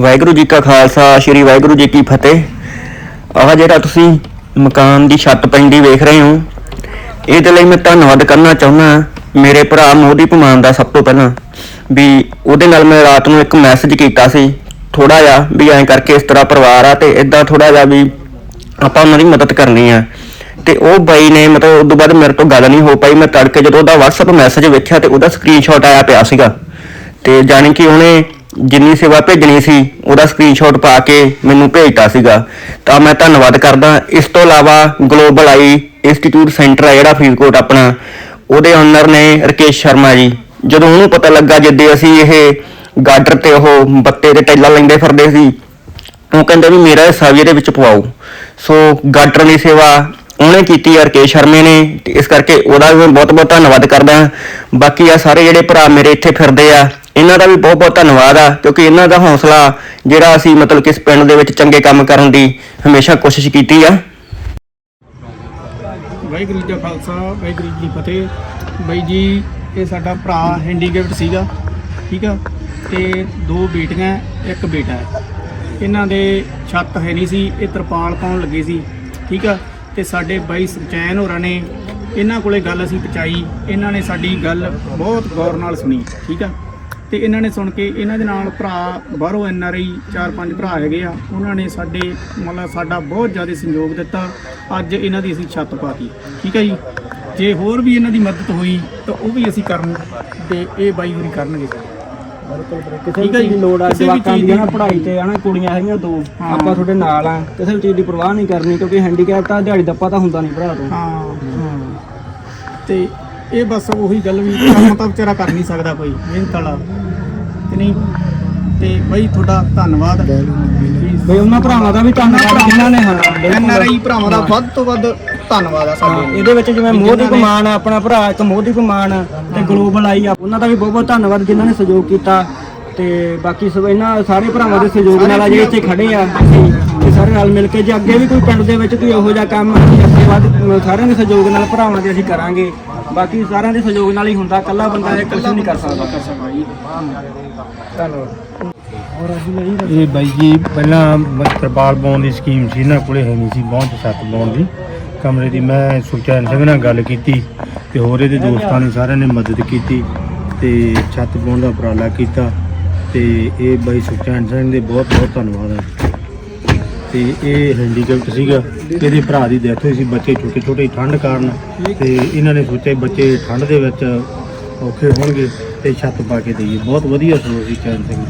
ਵਾਹਿਗੁਰੂ ਜੀ ਕਾ ਖਾਲਸਾ, ਸ੍ਰੀ ਵਾਹਿਗੁਰੂ ਜੀ ਕੀ ਫਤਿਹ। ਆਹ ਜਿਹੜਾ ਤੁਸੀਂ ਮਕਾਨ ਦੀ ਛੱਤ ਪੈਂਦੀ ਵੇਖ ਰਹੇ ਹੋ, ਇਹਦੇ ਲਈ ਮੈਂ ਧੰਨਵਾਦ ਕਰਨਾ ਚਾਹੁੰਦਾ ਮੇਰੇ ਭਰਾ ਮੋਦੀਪ ਮਾਨ ਦਾ ਸਭ ਤੋਂ ਪਹਿਲਾਂ ਵੀ ਉਹਦੇ ਨਾਲ ਮੈਂ ਰਾਤ ਨੂੰ ਇੱਕ ਮੈਸੇਜ ਕੀਤਾ ਸੀ ਥੋੜਾ ਜਿਹਾ ਵੀ ਐਂ ਕਰਕੇ ਇਸ ਤਰ੍ਹਾਂ ਪਰਿਵਾਰ ਆ ਤੇ ਇਦਾਂ ਥੋੜਾ ਜਿਹਾ ਵੀ ਆਪਾਂ ਉਹਨਾਂ ਦੀ ਮਦਦ ਕਰਨੀ ਆ। ਤੇ ਉਹ ਬਾਈ ਨੇ ਮਤਲਬ ਉਦੋਂ ਬਾਅਦ ਮੇਰੇ ਤੋਂ ਗੱਲ ਨਹੀਂ ਹੋ ਪਾਈ, ਮੈਂ ਤੜਕੇ ਜਦੋਂ ਉਹਦਾ WhatsApp ਮੈਸੇਜ ਵੇਖਿਆ ਤੇ ਉਹਦਾ ਸਕਰੀਨਸ਼ਾਟ ਆਇਆ ਪਿਆ ਸੀਗਾ। ਤੇ ਜਾਣੀ ਕਿ ਉਹਨੇ ਜਿੰਨੀ ਸੇਵਾ ਭੇਜਣੀ ਸੀ, ਉਹਦਾ ਸਕਰੀਨਸ਼ਾਟ ਪਾ ਕੇ ਮੈਨੂੰ ਭੇਜਤਾ ਸੀਗਾ। ਤਾਂ ਮੈਂ ਧੰਨਵਾਦ ਕਰਦਾ। ਇਸ ਤੋਂ ਇਲਾਵਾ ਗਲੋਬਲ ਆਈ ਇੰਸਟੀਚਿਊਟ ਸੈਂਟਰ ਆ ਜਿਹੜਾ ਫਰੀਦਕੋਟ ਆਪਣਾ, ਉਹਦੇ ਓਨਰ ਨੇ ਰਕੇਸ਼ ਸ਼ਰਮਾ ਜੀ। ਜਦੋਂ ਉਹਨੂੰ ਪਤਾ ਲੱਗਾ ਜਿੱਦੇ ਅਸੀਂ ਇਹ ਗਾਡਰ ਤੇ ਉਹ ਬੱਤੇ ਤੇ ਟੈਲਾ ਲੈਂਦੇ ਫਿਰਦੇ ਸੀ, ਉਹ ਕਹਿੰਦੇ ਵੀ ਮੇਰਾ ਹਿੱਸਾ ਵੀ ਇਹਦੇ ਵਿੱਚ ਪਵਾਓ। ਸੋ ਗਾਡਰ ਦੀ ਸੇਵਾ ਉਹਨੇ ਕੀਤੀ ਆ, ਰਕੇਸ਼ ਸ਼ਰਮੇ ਨੇ। ਤੇ ਇਸ ਕਰਕੇ ਉਹਦਾ ਵੀ ਮੈਂ ਬਹੁਤ ਬਹੁਤ ਧੰਨਵਾਦ ਕਰਦਾ। ਬਾਕੀ ਆ ਸਾਰੇ ਜਿਹੜੇ ਭਰਾ ਮੇਰੇ ਇੱਥੇ ਫਿਰਦੇ ਆ ਇਹਨਾਂ ਦਾ ਵੀ ਬਹੁਤ ਬਹੁਤ ਧੰਨਵਾਦ ਆ, ਕਿਉਂਕਿ ਇਹਨਾਂ ਦਾ ਹੌਸਲਾ ਜਿਹੜਾ ਅਸੀਂ ਮਤਲਬ ਕਿ ਇਸ ਪਿੰਡ ਦੇ ਵਿੱਚ ਚੰਗੇ ਕੰਮ ਕਰਨ ਦੀ ਹਮੇਸ਼ਾ ਕੋਸ਼ਿਸ਼ ਕੀਤੀ ਆ। ਵਾਹਿਗੁਰੂ ਜੀ ਕਾ ਖਾਲਸਾ, ਵਾਹਿਗੁਰੂ ਜੀ ਕੀ ਫਤਿਹ। ਬਾਈ ਜੀ, ਇਹ ਸਾਡਾ ਭਰਾ ਹੈਂਡੀਕੈਪਟ ਸੀਗਾ, ਠੀਕ ਆ? ਤੇ ਦੋ ਬੇਟੀਆਂ, ਇੱਕ ਬੇਟਾ ਹੈ। ਇਹਨਾਂ ਦੇ ਛੱਤ ਹੈ ਨਹੀਂ ਸੀ, ਇਹ ਤਰਪਾਲ ਪਾਉਣ ਲੱਗੇ ਸੀ, ਠੀਕ ਆ? ਤੇ ਸਾਡੇ ਬਾਈ ਸੁਚੈਨ ਹੋਰਾਂ ਨੇ ਇਹਨਾਂ ਕੋਲੇ ਗੱਲ ਅਸੀਂ ਪਹੁੰਚਾਈ। ਇਹਨਾਂ ਨੇ ਸਾਡੀ ਗੱਲ ਬਹੁਤ ਗੌਰ ਨਾਲ ਸੁਣੀ, ਠੀਕ ਆ? ਤੇ ਇਹਨਾਂ ਨੇ ਸੁਣ ਕੇ ਇਹਨਾਂ ਦੇ ਨਾਲ ਭਰਾ ਬਾਹਰੋਂ ਐਨ ਆਰ ਆਈ ਚਾਰ ਪੰਜ ਭਰਾ ਹੈਗੇ ਆ ਉਹਨਾਂ ਨੇ ਸਾਡੇ ਮਤਲਬ ਸਾਡਾ ਬਹੁਤ ਜ਼ਿਆਦਾ ਸਹਿਯੋਗ ਦਿੱਤਾ। ਅੱਜ ਇਹਨਾਂ ਦੀ ਅਸੀਂ ਛੱਤ ਪਾਤੀ। ਠੀਕ ਹੈ ਜੀ? ਜੇ ਹੋਰ ਵੀ ਇਹਨਾਂ ਦੀ ਮਦਦ ਹੋਈ ਤਾਂ ਉਹ ਵੀ ਅਸੀਂ ਕਰਨ ਤੇ ਇਹ ਬਾਈ ਹੋਰੀ ਕਰਨਗੇ। ਕਿਸੇ ਠੀਕ ਹੈ ਚੀਜ਼ ਦੀ ਜੀ। ਲੋੜ ਆ ਵੀ ਜਵਾਕਾਂ ਦੀ ਨਾ ਪੜ੍ਹਾਈ ਤੇ ਆ ਨਾ ਕੁੜੀਆਂ ਹੈਗੀਆਂ ਦੋ। ਆਪਾਂ ਤੁਹਾਡੇ ਨਾਲ ਆ। ਕਿਸੇ ਵੀ ਚੀਜ਼ ਦੀ ਪਰਵਾਹ ਨਹੀਂ ਕਰਨੀ ਕਿਉਂਕਿ ਹੈਂਡੀਕੈਪ ਤਾਂ ਦਿਹਾੜੀ ਦੱਪਾ ਤਾਂ ਹੁੰਦਾ ਨਹੀਂ ਭਰਾ ਤੋਂ। ਹਾਂ। ਤੇ ਇਹ ਬਸ ਉਹੀ ਗੱਲ ਵੀ ਕੰਮ ਤਾਂ ਵਿਚਾਰਾ ਕਰ ਨਹੀਂ ਸਕਦਾ ਕੋਈ ਮਿਹਨਤ ਵਾਲਾ। ਤੇ ਨਹੀਂ। ਤੇ ਬਾਈ ਤੁਹਾਡਾ ਧੰਨਵਾਦ। ਬਈ ਉਹਨਾਂ ਭਰਾਵਾਂ ਦਾ ਵੀ ਧੰਨਵਾਦ ਜਿਨ੍ਹਾਂ ਨੇ ਹਾਂ ਐਨ ਆਰ ਆਈ ਭਰਾਵਾਂ ਦਾ ਵੱਧ ਤੋਂ ਵੱਧ ਧੰਨਵਾਦ ਆ ਸਾਡੇ। ਇਹਦੇ ਵਿੱਚ ਜਿਵੇਂ ਮੋਦੀ ਕੁਮਾਨ ਆਪਣਾ ਭਰਾ ਇੱਕ ਮੋਦੀ ਕੁਮਾਨ ਤੇ ਗਲੋਬਲ ਆਈ ਆ ਉਹਨਾਂ ਦਾ ਵੀ ਬਹੁਤ ਬਹੁਤ ਧੰਨਵਾਦ ਜਿਨ੍ਹਾਂ ਨੇ ਸਹਿਯੋਗ ਕੀਤਾ। ਤੇ ਬਾਕੀ ਸਭ ਇਹਨਾਂ ਸਾਰੇ ਭਰਾਵਾਂ ਦੇ ਸਹਿਯੋਗ ਨਾਲ ਆ ਜਿਹੜੇ ਇੱਥੇ ਖੜੇ ਆ ਅਸੀਂ ਤੇ ਸਾਰੇ ਨਾਲ ਮਿਲ ਕੇ ਜੇ ਅੱਗੇ ਵੀ ਕੋਈ ਪਿੰਡ ਦੇ ਵਿੱਚ ਕੋਈ ਇਹੋ ਜਿਹਾ ਕੰਮ ਅੱਗੇ ਵੱਧ ਸਾਰਿਆਂ ਦੇ ਸਹਿਯੋਗ ਨਾਲ ਭਰਾਵਾਂ ਦੇ ਅਸੀਂ ਕਰਾਂਗੇ। ਬਾਕੀ ਸਾਰਿਆਂ ਦੇ ਸਹਿਯੋਗ ਨਾਲ ਹੀ ਹੁੰਦਾ, ਇਕੱਲਾ ਬੰਦਾ ਇਹ ਕੁਝ ਨਹੀਂ ਕਰ ਸਕਦਾ। ਧੰਨਵਾਦ। ਇਹ ਬਾਈ ਜੀ, ਪਹਿਲਾਂ ਤਰਪਾਲ ਪਾਉਣ ਦੀ ਸਕੀਮ ਸੀ, ਇਹਨਾਂ ਕੋਲੇ ਹੈ ਨਹੀਂ ਸੀ ਪਹੁੰਚ ਛੱਤ ਪਾਉਣ ਦੀ। ਕਮਰੇ ਦੀ ਮੈਂ ਸੁਖਚੈਨ ਸਿੰਘ ਨਾਲ ਗੱਲ ਕੀਤੀ ਤੇ ਹੋਰ ਇਹਦੇ ਦੋਸਤਾਂ ਨੇ ਸਾਰਿਆਂ ਨੇ ਮਦਦ ਕੀਤੀ ਤੇ ਛੱਤ ਪਾਉਣ ਦਾ ਉਪਰਾਲਾ ਕੀਤਾ ਤੇ ਇਹ ਬਾਈ ਸੁਖਚੈਨ ਸਿੰਘ ਦੇ ਬਹੁਤ ਬਹੁਤ ਧੰਨਵਾਦ ਹੈ ਤੇ ਇਹ ਹੈਂਡੀਕੈਪਟ ਸੀਗਾ ਇਹਦੇ ਭਰਾ ਦੀ ਡੈਥ ਹੋਈ ਸੀ, ਬੱਚੇ ਛੋਟੇ ਛੋਟੇ ਠੰਡ ਕਾਰਨ ਤੇ ਇਹਨਾਂ ਨੇ ਸੋਚਿਆ ਬੱਚੇ ਠੰਡ ਦੇ ਵਿੱਚ ਔਖੇ ਹੋਣਗੇ ਤੇ ਛੱਤ ਪਾ ਕੇ ਦੇਈਏ। ਬਹੁਤ ਵਧੀਆ ਸੋਚ ਸੀ ਚੈਨ ਸਿੰਘ।